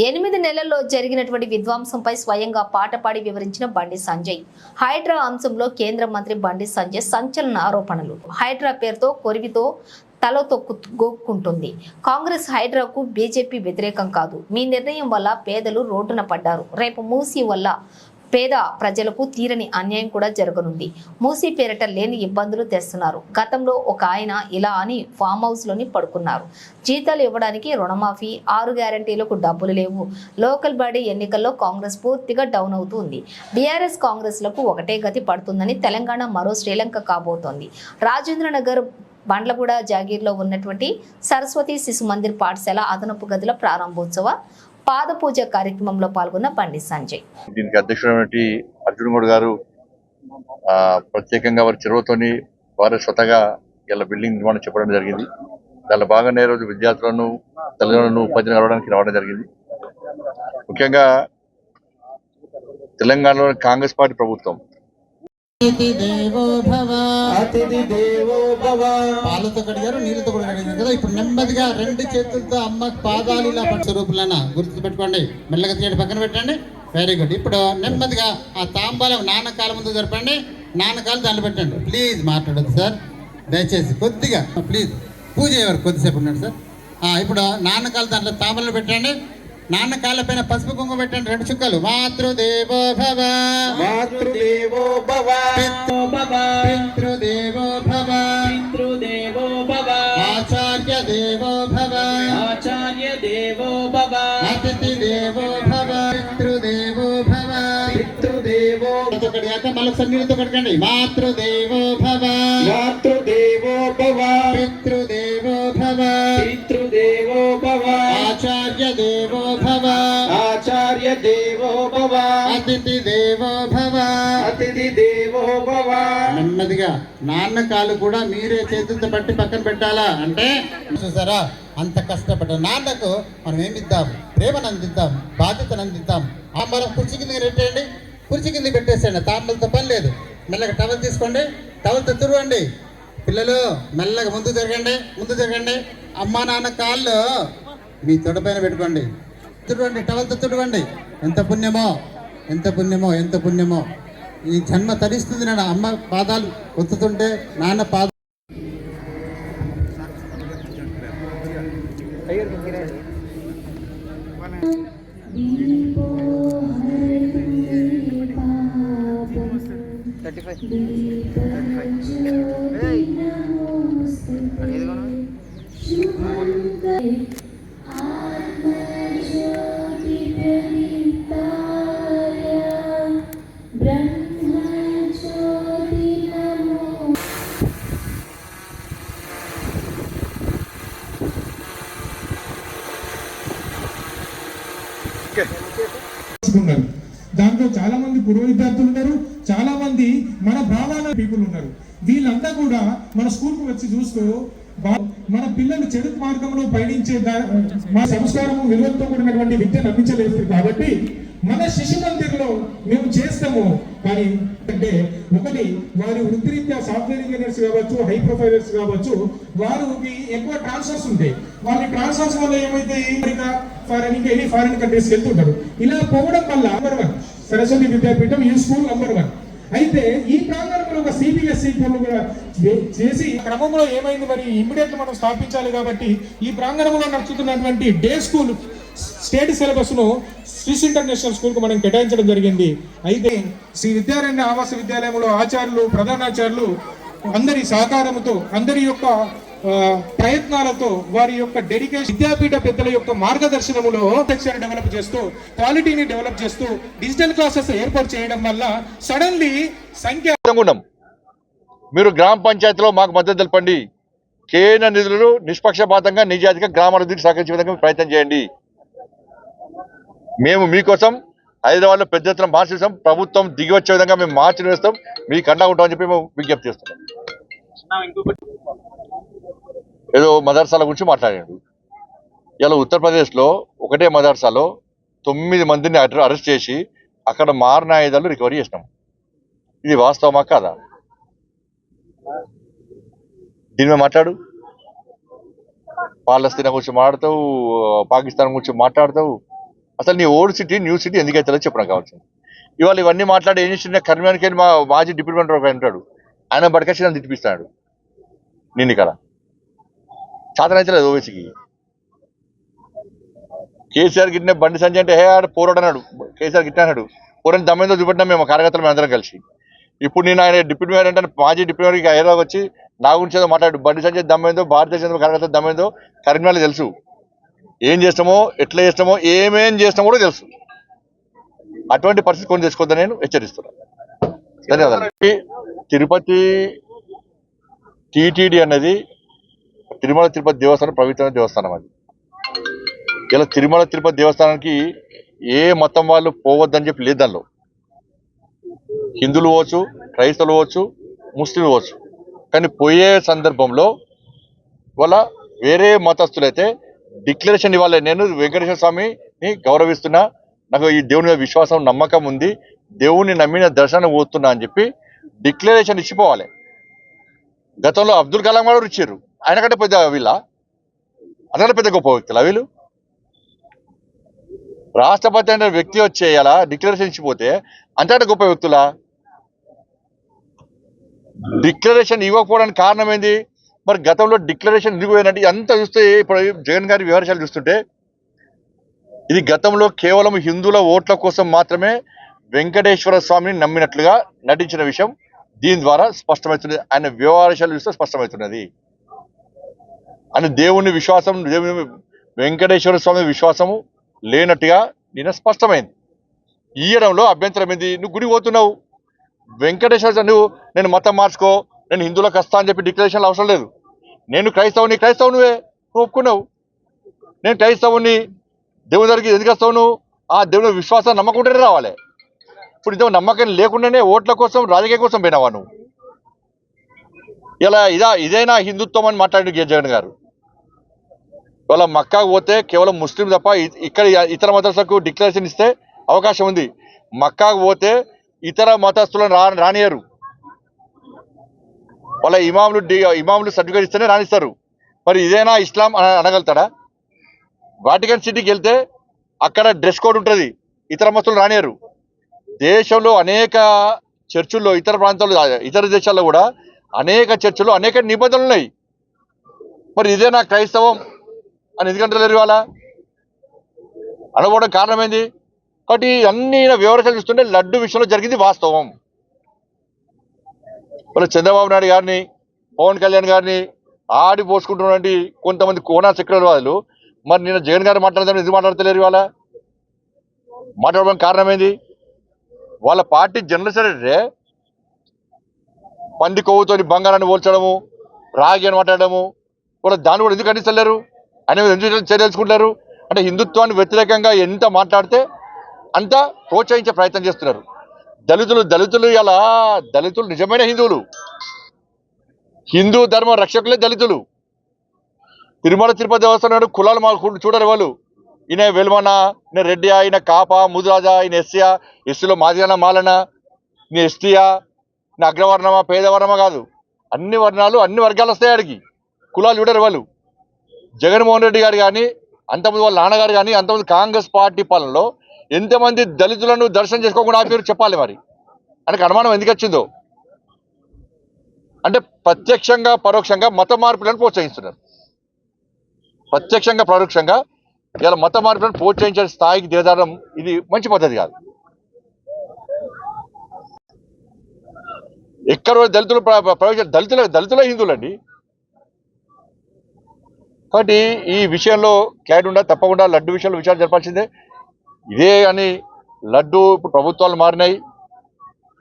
ఎనిమిది నెలల్లో జరిగినటువంటి విధ్వంసంపై స్వయంగా పాట పాడి వివరించిన బండి సంజయ్. హైడ్రా అంశంలో కేంద్ర మంత్రి బండి సంజయ్ సంచలన ఆరోపణలు. హైడ్రా పేరుతో కొరివితో తల తొక్కుకుంటుంది కాంగ్రెస్ హైడ్రాకు బీజేపీ వ్యతిరేకం కాదు. మీ నిర్ణయం వల్ల పేదలు రోడ్డున పడ్డారు. రేపు మూసి వల్ల పేద ప్రజలకు తీరని అన్యాయం కూడా జరగనుంది. మూసి పేరిట లేని ఇబ్బందులు తెస్తున్నారు. గతంలో ఒక ఆయన ఇలా అని ఫామ్ హౌస్లోని పడుకున్నారు. జీతాలు ఇవ్వడానికి రుణమాఫీ ఆరు గ్యారంటీలకు డబ్బులు లేవు. లోకల్ బాడీ ఎన్నికల్లో కాంగ్రెస్ పూర్తిగా డౌన్ అవుతుంది. బీఆర్ఎస్ కాంగ్రెస్లకు ఒకటే గతి పడుతుందని తెలంగాణ మరో శ్రీలంక కాబోతోంది. రాజేంద్రనగర్ బండ్లగూడ జాగీర్లో ఉన్నటువంటి సరస్వతి శిశు మందిర్ పాఠశాల అదనపు గదుల ప్రారంభోత్సవ పాదపూజ కార్యక్రమంలో పాల్గొన్న బండి సంజయ్. దీనికి అధ్యక్షుడైనటువంటి అర్జున్ గౌడ్ గారు ప్రత్యేకంగా వారి చెరువుతోని వారు స్వతగా ఇలా బిల్డింగ్ నిర్మాణం చెప్పడం జరిగింది. దానిలో భాగంగా ఈ రోజు విద్యార్థులను తల్లిదండ్రులను ఉపాధ్యాయులు కలవడానికి రావడం జరిగింది. ముఖ్యంగా తెలంగాణలోని కాంగ్రెస్ పార్టీ ప్రభుత్వం దేవో భవ. అతిథి దేవో భవ. పాలతో కడిగారు నీళ్ళతో కూడా కడిగారు కదా. ఇప్పుడు నెమ్మదిగా రెండు చేతులతో అమ్మ పాదాలు ఇలా పట్టు స్వరూపులన గుర్తు పెట్టుకోండి. మెల్లగా తీయండి పక్కన పెట్టండి. వెరీ గుడ్ ఇప్పుడు నెమ్మదిగా ఆ తాంబాలం నాన్న కాళ్ళ ముందు జరపండి. నాన్న కాళ్ళు దాంట్లో పెట్టండి. ప్లీజ్ మాట్లాడదు సార్ దయచేసి కొద్దిగా ప్లీజ్ పూజ అయ్యేవారు కొద్దిసేపు ఉండండి సార్ ఇప్పుడు నాన్న కాళ్ళు దాంట్లో తాంబలు పెట్టండి. నాన్న కాళ్ళ పైన పసుపు కుంకుమ పెట్టండి రెండు చుక్కలు. మాతృదేవో భవ. మాతృదేవో భవ. పితృదేవో భవ. పితృదేవో భవ. ఆచార్య దేవో భవ. ఆచార్య దేవో భవ. అతిథి దేవో భవ. పితృదేవో భవ. పితృదేవో కడిగాక మళ్ళీ సన్నిధితో కడకండి మాతృదేవో భవ. మాతృదేవో భవ. పితృదేవో భవ. పితృదేవో భవ. ఆచార్య దేవో ఆచార్య దేవో భవ. అతిథి దేవో భవ. అతిథి దేవో భవ. నెమ్మదిగా నాన్న కాలు కూడా మీరే చేతులతో పట్టి పక్కన పెట్టాలా? అంటే చూసారా? అంత కష్టపడ్డ నాన్నకు మనం ఏమి ఇద్దాం ప్రేమను అందిద్దాం బాధ్యతను అందిద్దాం. ఆ మనం కుర్చీ కింద పెట్టేయండి. కుర్చీ కింద పెట్టేసేయండి. తాంబలతో పని లేదు. మెల్లగా టవల్ తీసుకోండి. టవల్తో తురవండి. పిల్లలు మెల్లగా ముందు జరగండి ముందు జరగండి అమ్మా నాన్న కాళ్ళు మీ తొడపైన పెట్టుకోండి. తుడవండి టవల్తో తుడవండి. ఎంత పుణ్యమో ఎంత పుణ్యమో ఎంత పుణ్యమో. ఈ జన్మ తరిస్తుంది నాన్న. అమ్మ పాదాలు ఒత్తుతుంటే నాన్న పాద చాలా విద్యార్థులు ఉన్నారు చాలా మంది మన బ్రాహ్మణ పీపుల్ ఉన్నారు వీళ్ళంతా కూడా మన స్కూల్కు వచ్చి చూస్తూ మన పిల్లలు చెడు మార్గంలో పయనించే మన మా సంస్కారము విలువలతో కూడినటువంటి విద్య అందించలేదు కాబట్టి మన శిశు మందిర్లో మేము చేస్తాము. కానీ అంటే ఒకటి వారి వృత్తిరీత్యా సాఫ్ట్వేర్ ఇంజనీర్స్ కావచ్చు హై ప్రొఫైలర్స్ కావచ్చు వారికి ఎక్కువ ట్రాన్స్ఫర్స్ ఉంటాయి. వాళ్ళ ట్రాన్స్ఫర్స్ వల్ల ఏమైతే అమెరికా ఫారెన్ ఇంకా ఎనీ ఫారెన్ కంట్రీస్ వెళ్తుంటారు. ఇలా పోవడం వల్ల నెంబర్ వన్ సరస్వతి విద్యాపీఠం ఈ స్కూల్ నంబర్ వన్. అయితే ఈ ప్రాంగణంలో ఒక సిబిఎస్ఈ స్కూల్ కూడా చేసి క్రమంలో ఏమైంది మరి? ఇమ్మీడియట్ మనం స్థాపించాలి కాబట్టి ఈ ప్రాంగణంలో నడుచుతున్నటువంటి డే స్కూల్ స్టేట్ సిలబస్ను స్విస్ ఇంటర్నేషనల్ స్కూల్కు మనం కేటాయించడం జరిగింది. అయితే శ్రీ విద్యారణ్య ఆవాస విద్యాలయంలో ఆచార్యులు ప్రధానాచార్యులు అందరి సహకారంతో అందరి యొక్క ప్రయత్నాలతో వారి యొక్క డెడికేషన్ విద్యాపీఠ పెద్దల యొక్క మార్గదర్శనములో సెక్షన్ డెవలప్ చేస్తూ క్వాలిటీని డెవలప్ చేస్తూ డిజిటల్ క్లాసెస్ ఏర్పాటు చేయడం వల్ల సడన్లీ సంఖ్య మీరు గ్రామ పంచాయతీలో మాకు మద్దతు తెలపండి. కేంద్ర నిధులు నిష్పక్షపాతంగా నిజాతిగా గ్రామాభివృద్ధికి సహకరించే విధంగా ప్రయత్నం చేయండి. మేము మీకోసం హైదరాబాద్లో పెద్ద ఎత్తున మార్చేస్తాం ప్రభుత్వం దిగి వచ్చే విధంగా మేము మార్చి వేస్తాం. మీకు అండగా ఉంటామని చెప్పి మేము విజ్ఞప్తి చేస్తున్నాం. ఏదో మదర్సాల గురించి మాట్లాడాడు. ఇలా ఉత్తరప్రదేశ్లో ఒకటే మదర్సాలో తొమ్మిది మందిని అరెస్ట్ చేసి అక్కడ మారిన ఆయుధాలు రికవరీ చేసినాం. ఇది వాస్తవమా కాదా? దీని మాట్లాడు. పాలస్తీనా గురించి మాట్లాడతావు పాకిస్తాన్ గురించి మాట్లాడతావు. అసలు నీ ఓల్డ్ సిటీ న్యూ సిటీ ఎందుకైతే చెప్పడం కావచ్చు. ఇవాళ ఇవన్నీ మాట్లాడి ఏం చేసిన కర్మానికి మా మాజీ డిప్యూటీ ఒక ఉంటాడు. ఆయన బడకచ్చి నన్ను తిట్టిపిస్తాడు నేను ఇక్కడ. చాతనైతే లేదు ఓవైసీకి కేసీఆర్ గిట్టిన బండి సంజయ్ అంటే హే ఆడ పోరాడు అన్నాడు. కేసీఆర్ గిట్ట అన్నాడు. పోరని దమ్మేందో చూపెట్టినాం మేము కార్యకర్తలు మేము అందరం కలిసి. ఇప్పుడు నేను ఆయన డిప్యూటీ మేయర్ అంటే మాజీ డిప్యూటీ మేయర్కి హైదరాబాద్ వచ్చి నా గురించి ఏదో మాట్లాడు. బండి సంజయ్ దమ్మేందో భారతీయ జనతా కార్యకర్తలు దమ్మేందో కరీంనగర్ తెలుసు. ఏం చేస్తామో ఎట్లా చేస్తామో ఏమేం చేస్తామో కూడా తెలుసు. అటువంటి పరిస్థితి కొని తెచ్చుకోద్దని నేను హెచ్చరిస్తున్నాను ధన్యవాదాలు. తిరుపతి టీటీడీ అన్నది తిరుమల తిరుపతి దేవస్థానం పవిత్రమైన దేవస్థానం అది. ఇలా తిరుమల తిరుపతి దేవస్థానానికి ఏ మతం వాళ్ళు పోవద్దని చెప్పి లేదు దానిలో. హిందువులు పోవచ్చు క్రైస్తవులు పోవచ్చు ముస్లింలు పోవచ్చు. కానీ పోయే సందర్భంలో వాళ్ళ వేరే మతస్థులైతే డిక్లరేషన్ ఇవ్వాలి. నేను వెంకటేశ్వర స్వామిని గౌరవిస్తున్నా నాకు ఈ దేవుని మీద విశ్వాసం నమ్మకం ఉంది దేవుణ్ణి నమ్మిన దర్శనం పోతున్నా అని చెప్పి డిక్లరేషన్ ఇచ్చిపోవాలి. గతంలో అబ్దుల్ కలాం గారు ఇచ్చారు. ఆయన కంటే పెద్ద వీళ్ళ? అతను పెద్ద గొప్ప వ్యక్తుల వీళ్ళు? రాష్ట్రపతి అనే వ్యక్తి వచ్చేయాలా డిక్లరేషన్ ఇచ్చిపోతే అంతకంటే గొప్ప వ్యక్తులా? డిక్లరేషన్ ఇవ్వకపోవడానికి కారణం ఏంది? మరి గతంలో డిక్లరేషన్ ఎందుకు అంత చూస్తే ఇప్పుడు జగన్ గారి వివరాలు చూస్తుంటే ఇది గతంలో కేవలం హిందువుల ఓట్ల కోసం మాత్రమే వెంకటేశ్వర స్వామిని నమ్మినట్లుగా నటించిన విషయం దీని ద్వారా స్పష్టమవుతుంది. ఆయన వ్యవహారాలు చూస్తే స్పష్టమవుతున్నది. అని దేవుని విశ్వాసం దేవుని వెంకటేశ్వర స్వామి విశ్వాసము లేనట్టుగా నేను స్పష్టమైంది. ఇయ్యడంలో అభ్యంతరం ఏంది? నువ్వు గుడి పోతున్నావు. వెంకటేశ్వర స్వామి నువ్వు నేను మతం మార్చుకో నేను హిందువులకు వస్తా అని చెప్పి డిక్లరేషన్లు అవసరం లేదు. నేను క్రైస్తవుని క్రైస్తవు నువ్వే నువ్వు ఒప్పుకున్నావు. నేను క్రైస్తవుని దేవుని దగ్గరికి ఎందుకు వస్తావు నువ్వు ఆ దేవుని విశ్వాసం నమ్మకుంటేనే రావాలి. ఇప్పుడు ఇంత నమ్మకం లేకుండానే ఓట్ల కోసం రాజకీయ కోసం పోయినావా నువ్వు? ఇలా ఇదా ఇదేనా హిందుత్వం అని మాట్లాడి జగన్ గారు. ఇవాళ మక్కాకు పోతే కేవలం ముస్లిం తప్ప ఇ- ఇక్కడ ఇతర మతస్థులకు డిక్లరేషన్ ఇస్తే అవకాశం ఉంది. మక్కాకు పోతే ఇతర మతస్థులను రా రానియరు. వాళ్ళ ఇమాములు డి- ఇమాములు సర్టిఫికేట్ ఇస్తేనే రాణిస్తారు మరి ఇదేనా ఇస్లాం అని అనగలుగుతాడా? వాటికన్ సిటీకి వెళ్తే అక్కడ డ్రెస్ కోడ్ ఉంటుంది. ఇతర మతులు రానియరు. దేశంలో అనేక చర్చుల్లో ఇతర ప్రాంతాల్లో ఇతర దేశాల్లో కూడా అనేక చర్చిల్లో అనేక నిబంధనలు ఉన్నాయి. మరి ఇదే నా క్రైస్తవం? అని లేరు ఇవాళ? అనుకోవడం కారణం ఏంది కాబట్టి అన్ని వివరాలు చూస్తుంటే లడ్డు విషయంలో జరిగింది వాస్తవం. మరి చంద్రబాబు నాయుడు గారిని పవన్ కళ్యాణ్ గారిని ఆడి పోసుకుంటున్నటువంటి కొంతమంది కోనా చక్రవాదులు మరి నిన్న జగన్ గారు మాట్లాడదాం ఎందుకు మాట్లాడతలేరు ఇవాళ? మాట్లాడడం కారణం ఏంది వాళ్ళ పార్టీ జనరల్ సెక్రటరీ పంది కొవ్వుతోని బంగారాన్ని పోల్చడము రాగి అని మాట్లాడము కూడా దాన్ని కూడా ఎందుకు ఖండిస్తలేరు? అనేవి ఎందుకు చర్య అంటే హిందుత్వాన్ని వ్యతిరేకంగా ఎంత మాట్లాడితే అంత ప్రోత్సహించే ప్రయత్నం చేస్తున్నారు. దళితులు దళితులు ఇలా దళితులు నిజమైన హిందువులు. హిందూ ధర్మ రక్షకులే దళితులు. తిరుమల తిరుపతి దేవస్థానం కులాలు మా చూడరు వాళ్ళు. ఈయన వెలుమన ఈయన రెడ్డియా ఈయన కాప ముదిరాజా ఈయన ఎస్సీయా ఎస్సీలో మాదిగన మాలన నీ ఎస్టీయా నీ అగ్రవర్ణమా పేదవర్ణమా కాదు. అన్ని వర్ణాలు అన్ని వర్గాలు వస్తాయి ఆడికి. కులాలు చూడరు వాళ్ళు. జగన్మోహన్ రెడ్డి గారు కానీ అంతమంది వాళ్ళ నాన్నగారు కానీ అంతమంది కాంగ్రెస్ పార్టీ పాలనలో ఎంతమంది దళితులను దర్శనం చేసుకోకుండా ఆపారు చెప్పాలి మరి. ఆయనకు అనుమానం ఎందుకు వచ్చిందో? అంటే ప్రత్యక్షంగా పరోక్షంగా మత మార్పులను ప్రోత్సహిస్తున్నారు. ప్రత్యక్షంగా పరోక్షంగా ఇలా మత మార్పులను ప్రోత్సహించే స్థాయికి దిగజారడం ఇది మంచి పద్ధతి కాదు. ఎక్కడ దళితులు ప్ర- ప్రవేశ దళితుల దళితుల హిందువులండి. కాబట్టి ఈ విషయంలో క్లారిటీ ఉండాలి తప్పకుండా లడ్డు విషయంలో విచారణ జరపాల్సిందే. ఇదే అని లడ్డు ఇప్పుడు ప్రభుత్వాలు మారినాయి.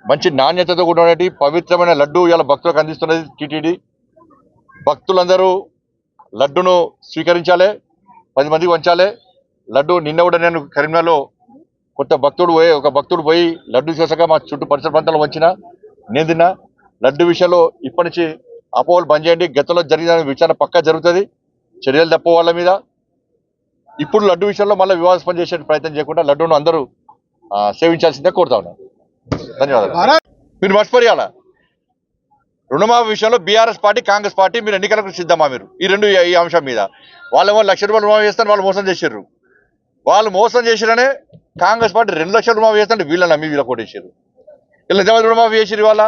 మంచి నాణ్యతతో కూడినటువంటి పవిత్రమైన లడ్డు ఇలా భక్తులకు అందిస్తున్నది టీటీడీ. భక్తులందరూ లడ్డును స్వీకరించాలి పది మందికి వంచాలి. లడ్డు నిన్న కూడా నేను కరీంనగర్లో కొత్త భక్తుడు పోయి ఒక భక్తుడు పోయి లడ్డు చేసాక మా చుట్టూ పరిసర ప్రాంతాల్లో వంచిన నేను తిన్నా. లడ్డు విషయంలో ఇప్పటి నుంచి అపోహలు బంద్ చేయండి. గతంలో జరిగిన విచారణ పక్కా జరుగుతుంది. చర్యలు తప్ప వాళ్ళ మీద. ఇప్పుడు లడ్డు విషయంలో మళ్ళీ వివాదాస్పదం చేసే ప్రయత్నం చేయకుండా లడ్డూను అందరూ సేవించాల్సిందే కోరుతా ఉన్నాను ధన్యవాదాలు. మీరు మర్చిపోయాలా? రుణమాఫీ విషయంలో బీఆర్ఎస్ పార్టీ కాంగ్రెస్ పార్టీ మీరు ఎన్నికలకు సిద్ధమా మీరు? ఈ రెండు ఈ అంశం మీద. వాళ్ళేమో లక్ష రూపాయలు రుణమాఫీ చేస్తారు వాళ్ళు మోసం చేసారు వాళ్ళు మోసం చేసిరనే కాంగ్రెస్ పార్టీ రెండు లక్షల రుణమాఫీ చేస్తుంటే వీళ్ళని? నమ్మి వీళ్ళ కొట్టేసారు వీళ్ళు ఎంతమంది రుణమాఫీ చేసిరు ఇవాళ?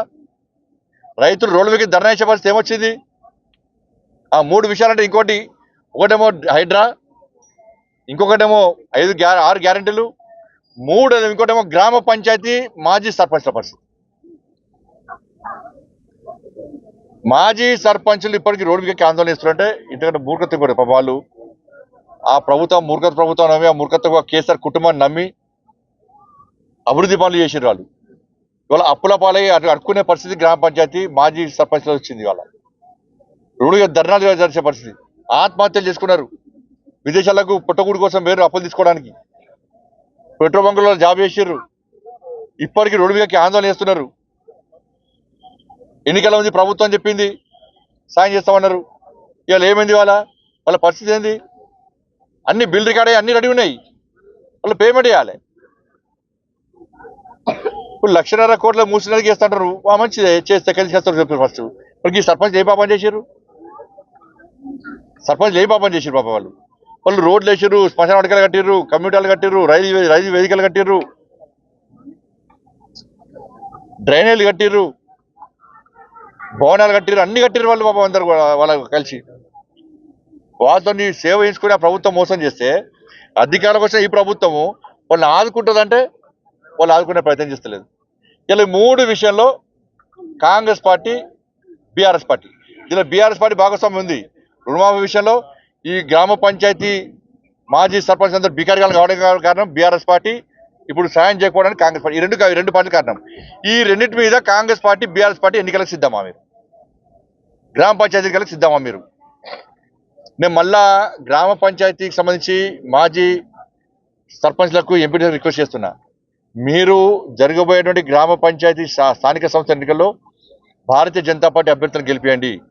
రైతులు రోడ్ల మీద ధర్నా చేసే పరిస్థితి ఏమొచ్చింది? ఆ మూడు విషయాలంటే ఇంకోటి ఒకటేమో హైడ్రా ఇంకొకటేమో ఐదు గ్యా ఆరు గ్యారెంటీలు మూడు ఇంకోటేమో గ్రామ పంచాయతీ మాజీ సర్పంచ్ల పరిస్థితి. మాజీ సర్పంచులు ఇప్పటికీ రోడ్డు మీద ఆందోళన చేస్తున్నారంటే ఇంతకంటే మూర్ఖత్వం కూడా పాప వాళ్ళు. ఆ ప్రభుత్వం మూర్ఖత ప్రభుత్వం నమ్మి ఆ మూర్ఖత కేసీఆర్ కుటుంబాన్ని నమ్మి అభివృద్ధి పనులు చేసారు వాళ్ళు. ఇవాళ అప్పుల పాలై అటు అడుక్కునే పరిస్థితి గ్రామ పంచాయతీ మాజీ సర్పంచ్లో వచ్చింది ఇవాళ. రోడ్డు ధర్నాలు జరిచే పరిస్థితి. ఆత్మహత్యలు చేసుకున్నారు. విదేశాలకు పుట్టగూడు కోసం వేరు అప్పులు తీసుకోవడానికి. పెట్రోల్ బంకులలో జాబ్ చేసారు ఇప్పటికీ రోడ్డు మీదకి ఆందోళన చేస్తున్నారు. ఎన్నికల ఉంది ప్రభుత్వం చెప్పింది సాయం చేస్తామన్నారు. ఇవాళ ఏమైంది వాళ్ళ వాళ్ళ పరిస్థితి ఏంది? అన్ని బిల్ రికార్డ్ అయ్యి అన్ని రెడీ ఉన్నాయి. వాళ్ళు పేమెంట్ చేయాలి. ఇప్పుడు లక్షన్నర కోట్ల మూసినది చేస్తుంటారు. ఆ మంచిదే చేస్తే కలిసి చేస్తారు చెప్పారు ఫస్ట్. ఇప్పుడు ఈ సర్పంచ్ ఏ పాపం చేశారు సర్పంచ్ ఏ పాపం చేశారు పాప వాళ్ళు? వాళ్ళు రోడ్లు వేసారు శ్మశాన వాటికలు కట్టిర్రు కమ్యూనిటీలు కట్టిర్రు రైలు రైలు వేదికలు కట్టిర్రు. డ్రైనేజీలు కట్టిర్రు. భవనాలు కట్టిర్రు. అన్ని కట్టిర్రు వాళ్ళు పాపం అందరు వాళ్ళకు కలిసి. వాళ్ళతో సేవ చేయించుకుని ఆ ప్రభుత్వం మోసం చేస్తే అధికారం కోసం ఈ ప్రభుత్వము వాళ్ళని ఆదుకుంటుందంటే వాళ్ళు ఆదుకునే ప్రయత్నం చేస్తలేదు. ఇలా మూడు విషయంలో కాంగ్రెస్ పార్టీ బీఆర్ఎస్ పార్టీ. దీనిలో బీఆర్ఎస్ పార్టీ భాగస్వామ్యం ఉంది. రుణమాఫీ విషయంలో ఈ గ్రామ పంచాయతీ మాజీ సర్పంచ్ అందరూ బికారిగాలు కావడం కారణం బీఆర్ఎస్ పార్టీ ఇప్పుడు సాయం చేయకపోవడానికి కాంగ్రెస్ పార్టీ ఈ రెండు ఈ రెండు పార్టీలు కారణం. ఈ రెండింటి మీద కాంగ్రెస్ పార్టీ బీఆర్ఎస్ పార్టీ ఎన్నికలకు సిద్ధమా మీరు? గ్రామ పంచాయతీ ఎన్నికలకు సిద్ధమా మీరు? నేను మళ్ళా గ్రామ పంచాయతీకి సంబంధించి మాజీ సర్పంచ్లకు ఎంపీ రిక్వెస్ట్ చేస్తున్నా. మీరు జరగబోయేటువంటి గ్రామ పంచాయతీ స్థా- స్థానిక సంస్థ ఎన్నికల్లో భారతీయ జనతా పార్టీ అభ్యర్థులను గెలిపియండి.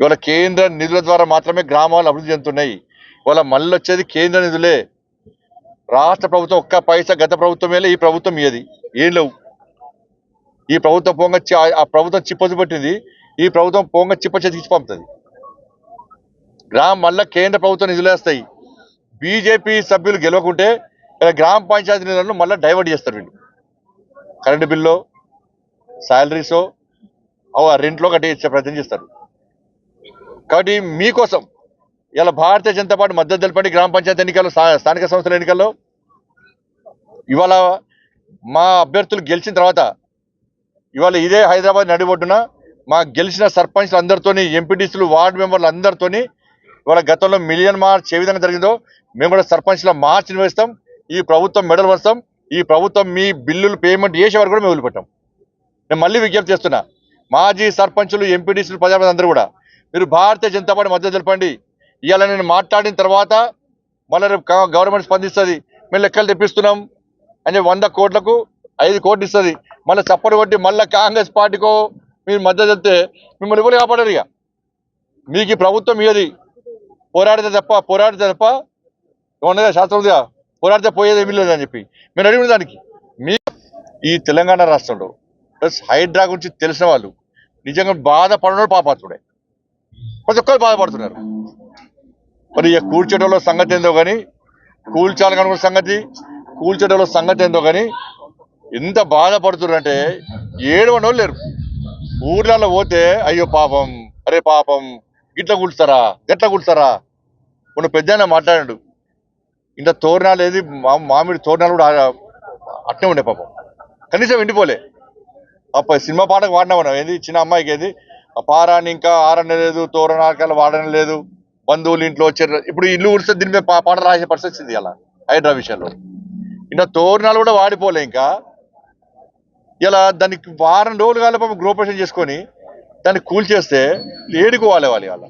ఇవాళ కేంద్ర నిధుల ద్వారా మాత్రమే గ్రామాలు అభివృద్ధి చెందుతున్నాయి. ఇవాళ మళ్ళీ వచ్చేది కేంద్ర నిధులే. రాష్ట్ర ప్రభుత్వం ఒక్క పైసా గత ప్రభుత్వం ఈ ప్రభుత్వం ఏది ఏం లేవు. ఈ ప్రభుత్వం పొంగ చి- ఆ- ప్రభుత్వం చిప్పచ్చు పట్టింది. ఈ ప్రభుత్వం పొంగ చిప్ప చేతికి పంపుతుంది. గ్రామ మళ్ళా కేంద్ర ప్రభుత్వం నిధులేస్తాయి బీజేపీ సభ్యులు గెలవకుంటే ఇలా గ్రామ పంచాయతీ నిధులను మళ్ళీ డైవర్ట్ చేస్తారు వీళ్ళు. కరెంటు బిల్లో శాలరీసో అవ రెంట్లో కట్టి ప్రయత్నం చేస్తారు. కాబట్టి మీకోసం ఇలా భారతీయ జనతా పార్టీ మద్దతు తెలపండి గ్రామ పంచాయతీ ఎన్నికల్లో స్థానిక సంస్థల ఎన్నికల్లో. ఇవాళ మా అభ్యర్థులు గెలిచిన తర్వాత ఇవాళ ఇదే హైదరాబాద్ నడిబొడ్డున మా గెలిచిన సర్పంచ్లు అందరితోని ఎంపీటీసీలు వార్డు మెంబర్లు అందరితోని ఇవాళ గతంలో మిలియన్ మార్చ్ ఏ విధంగా జరిగిందో మేము కూడా సర్పంచ్ల మార్చ్ నిర్వహిస్తాం. ఈ ప్రభుత్వం మెడల్ వస్తాం ఈ ప్రభుత్వం మీ బిల్లులు పేమెంట్ చేసే వరకు కూడా మేము వదిలిపెట్టాం. నేను మళ్ళీ విజ్ఞప్తి చేస్తున్నా మాజీ సర్పంచులు ఎంపీటీసీలు ప్రజాప్రతి అందరూ కూడా మీరు భారతీయ జనతా పార్టీ మద్దతు తెలపండి. ఇవాళ నేను మాట్లాడిన తర్వాత మళ్ళీ రేపు గవర్నమెంట్ స్పందిస్తుంది. మేము లెక్కలు తెప్పిస్తున్నాం. అని వంద కోట్లకు ఐదు కోట్లు ఇస్తుంది. మళ్ళీ చప్పటి కొట్టి మళ్ళీ కాంగ్రెస్ పార్టీకో మీరు మద్దతు చెప్తే మిమ్మల్ని ఎవరు కాపాడరు ఇక? మీకు ప్రభుత్వం ఏది పోరాడితే తప్ప పోరాడితే తప్ప ఉన్నదా శాస్త్రం పోరాడితే పోయేది ఏమీ లేదని చెప్పి. మీరు అడిగిన దానికి. మీ ఈ తెలంగాణ రాష్ట్రంలో ప్లస్ హైడ్రా గురించి తెలిసిన వాళ్ళు నిజంగా బాధపడడం పాపాత్రుడే ప్రతి ఒక్కరు బాధపడుతున్నారు. మరి ఇక కూర్చోటంలో సంగతి ఏందో కానీ కూల్చాలి కనుక సంగతి కూల్చేటోళ్ళ సంగతి ఏందో కానీ ఎంత బాధపడుతున్నారంటే ఏడవని వాళ్ళు లేరు. ఊర్లలో పోతే అయ్యో పాపం అరే పాపం గిట్ల కూల్స్తారా ఎట్లా కూల్స్తారా మొన్న పెద్ద మాట్లాడాడు. ఇంత తోరణాలు ఏది మా- మామిడి తోరణాలు కూడా అట్నే ఉండే పాపం. కనీసం ఎండిపోలే. అప్ప సినిమా పాటకు వాడినా మనం ఏది? చిన్న అమ్మాయికి ఏది? పారాన్ని ఇంకా ఆరని లేదు తోరణాలు వాడని లేదు. బంధువులు ఇంట్లో వచ్చారు. ఇప్పుడు ఇల్లు ఉడిస్తే దీని మీద పాట రాసే పరిస్థితి వచ్చింది అలా హైడ్రా విషయంలో. ఇంకా తోరణాలు కూడా వాడిపోలే ఇంకా. ఇలా దానికి వారం రోజులు కాలే పాపం గృహప్రవేశం చేసుకొని దాన్ని కూల్చేస్తే ఏడుకు వాళ్ళే వాళ్ళు వాళ్ళ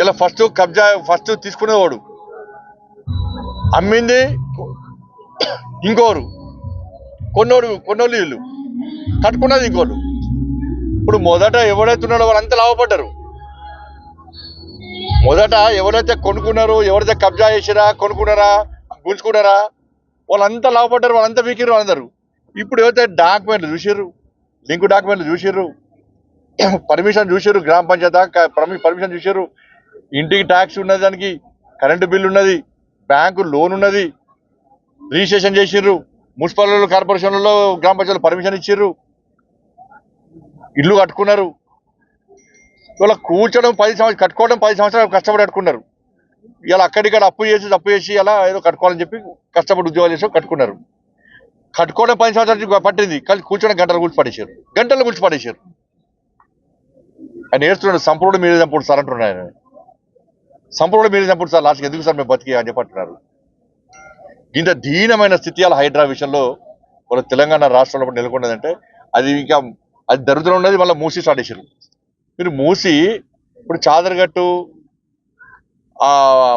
ఇలా ఫస్ట్ కబ్జా ఫస్ట్ తీసుకునేవాడు అమ్మింది ఇంకోరు. కొన్నోడు కొన్నోళ్ళు వీళ్ళు. కట్టుకున్నది ఇంకోళ్ళు. ఇప్పుడు మొదట ఎవరైతే ఉన్నాడో వాళ్ళంతా లాభపడ్డారు. మొదట ఎవరైతే కొనుక్కున్నారో ఎవరైతే కబ్జా చేసిరా కొనుక్కున్నారా గుంజుకున్నారా వాళ్ళంతా లాభపడ్డారు వాళ్ళంతా వీకిరు అందరు ఇప్పుడు ఏవైతే డాక్యుమెంట్లు చూసిర్రు లింక్ డాక్యుమెంట్లు చూసిర్రు పర్మిషన్ చూసారు గ్రామ పంచాయతీ పర్మిషన్ చూసారు ఇంటికి ట్యాక్స్ ఉన్నది దానికి కరెంటు బిల్లు ఉన్నది బ్యాంకు లోన్ ఉన్నది రిజిస్ట్రేషన్ చేసిర్రు మున్సిపల్ కార్పొరేషన్లలో గ్రామ పంచాయతీలు పర్మిషన్ ఇచ్చిర్రు ఇల్లు కట్టుకున్నారు. ఇవాళ కూర్చోడం పది సంవత్సరాలు కట్టుకోవడం పది సంవత్సరాలు కష్టపడి కట్టుకున్నారు. ఇలా అక్కడిక్కడ అప్పు చేసి తప్పు చేసి అలా ఏదో కట్టుకోవాలని చెప్పి కష్టపడి ఉద్యోగాలు చేసి కట్టుకున్నారు. కట్టుకోవడం పది సంవత్సరాలు పట్టింది. కానీ కూర్చోడం గంటలు కూర్చి పడేశారు గంటలు కూర్చి పడేశారు ఆయన నేర్చుకున్నాడు సంపూర్ణ మీరే చంపుడు సార్ అంటున్నాడు ఆయన. సంపూర్ణ మీరే చంపుడు సార్ లాస్ట్కి ఎందుకు సార్ మేము బతికి అని చెప్పంటున్నారు ఇంత దీనమైన స్థితి అలా హైడ్రా విషయంలో మన తెలంగాణ రాష్ట్రంలో నెలకొన్నదంటే అది ఇంకా అది దరిద్రం ఉన్నది మళ్ళీ మూసి స్టార్ట్ చేసారు మీరు మూసి ఇప్పుడు చాదరగట్టు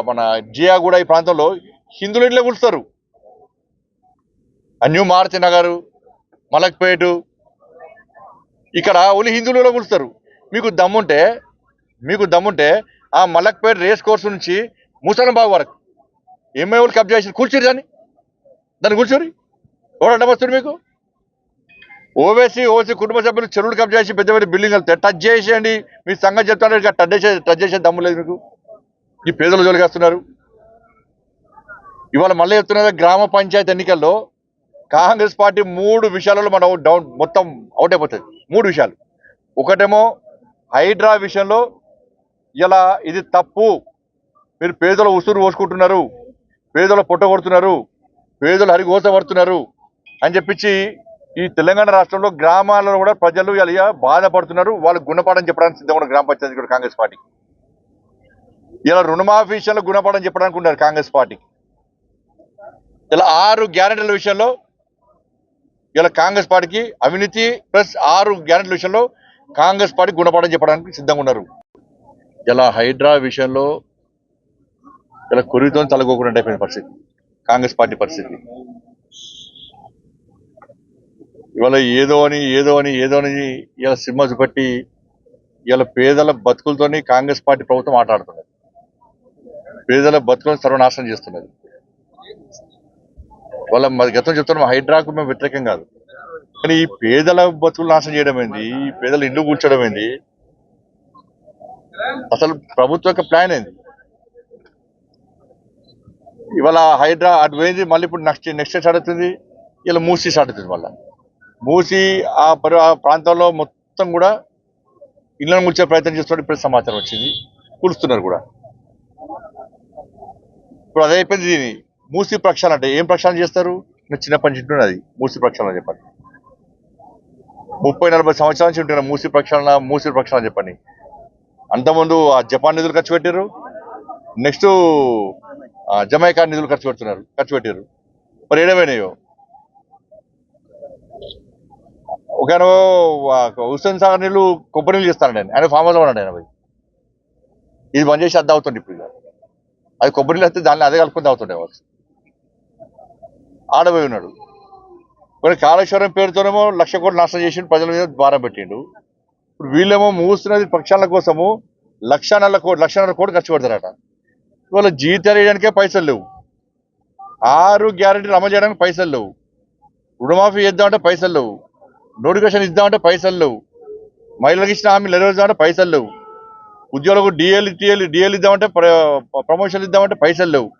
మన జియాగూడ ఈ ప్రాంతంలో హిందువులు ఇంట్లో కూలుస్తారు. ఆ న్యూ మారుతి నగర్ మలక్పేటు ఇక్కడ ఓన్లీ హిందువులలో కూలుస్తారు. మీకు దమ్ముంటే మీకు దమ్ముంటే ఆ మలక్పేట రేస్ కోర్స్ నుంచి ముసలంబాగ్ వరకు ఎంఏ వాళ్ళు కబ్జా చేసి కూర్చుని దాన్ని. దాన్ని కూర్చోరి ఎవరు అడ్డమస్తుడు మీకు? ఓవేసీ ఓసీ కుటుంబ సభ్యులు చెరువులు కబ్జా చేసి పెద్ద పెద్ద బిల్డింగ్ వెళ్తే టచ్ చేసేయండి. మీ సంగతి చెప్తాను ఇక టచ్ చేసే టచ్ చేసే దమ్ము లేదు మీకు. ఈ పేదలు జోలికేస్తున్నారు ఇవాళ మళ్ళీ చెప్తున్నది గ్రామ పంచాయతీ ఎన్నికల్లో కాంగ్రెస్ పార్టీ మూడు విషయాలలో మనం డౌన్ మొత్తం అవుట్ అయిపోతుంది. మూడు విషయాలు. ఒకటేమో హైడ్రా విషయంలో ఇలా ఇది తప్పు. మీరు పేదల ఉసురు పోసుకుంటున్నారు. పేదల పొట్ట కొడుతున్నారు. పేదలు హరిగోసపడుతున్నారు అని చెప్పించి ఈ తెలంగాణ రాష్ట్రంలో గ్రామాలలో కూడా ప్రజలు ఇలా బాధపడుతున్నారు. వాళ్ళు గుణపాఠం చెప్పడానికి సిద్ధంగా గ్రామ పంచాయతీ కూడా కాంగ్రెస్ పార్టీ. ఇలా రుణమాఫీ విషయంలో గుణపాఠం చెప్పడానికి ఉన్నారు కాంగ్రెస్ పార్టీ. ఇలా ఆరు గ్యారెంటీల విషయంలో ఇలా కాంగ్రెస్ పార్టీకి అవినీతి ప్లస్ ఆరు గ్యారెంటీల విషయంలో కాంగ్రెస్ పార్టీ గుణపాఠం చెప్పడానికి సిద్ధంగా ఉన్నారు. ఇలా హైడ్రా విషయంలో ఇలా కొరితో తలగోకుండా అయిపోయిన పరిస్థితి. కాంగ్రెస్ పార్టీ పరిస్థితి. ఇవాళ ఏదో అని ఏదో అని ఏదో అని ఇలా సినిమా చూపెట్టి ఇలా పేదల బతుకులతోని కాంగ్రెస్ పార్టీ ప్రభుత్వం ఆటాడుతున్నది. పేదల బతుకులను సర్వనాశనం చేస్తున్నది. వాళ్ళ మరి గతం చెప్తున్నాం హైడ్రాకు మేము వ్యతిరేకం కాదు. కానీ ఈ పేదల బతుకులు నాశనం చేయడం ఏంది? ఈ పేదల ఇల్లు కూర్చోడం ఏంది? అసలు ప్రభుత్వం యొక్క ప్లాన్ ఏంది? ఇవాళ హైడ్రా అటు పోయింది మళ్ళీ ఇప్పుడు నెక్స్ట్ నెక్స్ట్ స్టార్ట్ అవుతుంది ఇలా మూసి స్టార్ట్ అవుతుంది మళ్ళీ. మూసి ఆ పరి ఆ ప్రాంతంలో మొత్తం కూడా ఇళ్ళను కూర్చే ప్రయత్నం చేస్తున్నట్టు ఇప్పుడు సమాచారం వచ్చింది. కూలుస్తున్నారు కూడా. ఇప్పుడు అదే అయిపోయింది దీని. మూసి ప్రక్షాళన అంటే ఏం ప్రక్షాళన చేస్తారు? నేను చిన్నప్పటి నుంచి ఉంటున్నది మూసి ప్రక్షాళన చెప్పండి. ముప్పై నలభై సంవత్సరాల నుంచి ఉంటున్న మూసి ప్రక్షాళన మూసి ప్రక్షాళన చెప్పండి. అంతకుముందు ఆ జపాన్ నిధులు ఖర్చు పెట్టారు నెక్స్ట్ జమైకా నిధులు ఖర్చు పెడుతున్నారు ఖర్చు పెట్టారు మరి ఏడమైనాయో? ఒక ఆయన హుస్సేన్ సాగర్ నీళ్ళు కొబ్బరి నీళ్ళు చేస్తానండి ఆయన ఆయన ఫామ్ హౌస్లో ఉన్నాడు ఆయన పోయి. ఇది బంద్ చేసి అద్దె అవుతుంది ఇప్పుడు అది కొబ్బరి నీళ్ళు వస్తే దాన్ని అదే కలుపుకొని అవుతుండే వాళ్ళు ఆడబోయి ఉన్నాడు. మరి కాళేశ్వరం పేరుతోనేమో లక్ష కోట్లు నష్టం చేసిండు ప్రజల మీద భారం పెట్టిండు. ఇప్పుడు వీళ్ళేమో మూస్తున్నది పక్షాల కోసము లక్ష నల్ల కోటి లక్షన్నర కోటి ఖర్చు పెడతారట. ఇవాళ జీతాలు వేయడానికే పైసలు లేవు. ఆరు గ్యారెంటీలు అమలు చేయడానికి పైసలు లేవు. రుణమాఫీ చేద్దామంటే పైసలు లేవు. నోటిఫికేషన్ ఇద్దామంటే పైసలు లేవు. మహిళలకు ఇచ్చిన హామీ నెరవేర్చామంటే పైసలు లేవు. ఉద్యోగులకు డిఎల్ టిఎల్ డిఎల్ ఇద్దామంటే ప్ర- ప్రమోషన్ ఇద్దామంటే పైసలు లేవు.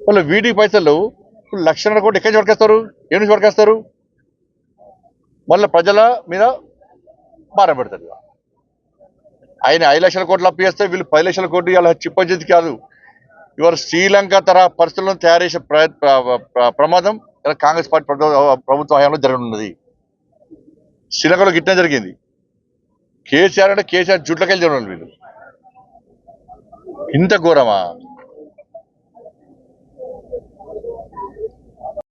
వాళ్ళు వీటికి పైసలు లేవు. ఇప్పుడు లక్షన్నర కోటి ఎక్కడి నుంచి వరకేస్తారు ఏ నుంచి వరకేస్తారు మళ్ళీ ప్రజల మీద భారం పెడతారు ఆయన ఐదు లక్షల కోట్లు అప్పు చేస్తే వీళ్ళు పది లక్షల కోట్లు ఇలా చిప్పంచేది కాదు. ఇవాళ శ్రీలంక తరహా పరిస్థితులను తయారు చేసే ప్రమాదం ఇలా కాంగ్రెస్ పార్టీ ప్రభుత్వ హయాంలో జరగనున్నది. శ్రీలంకలో గిట్టే జరిగింది. కేసీఆర్ అంటే కేసీఆర్ జుట్లకెళ్ళి జరగను వీళ్ళు. ఇంత ఘోరమా?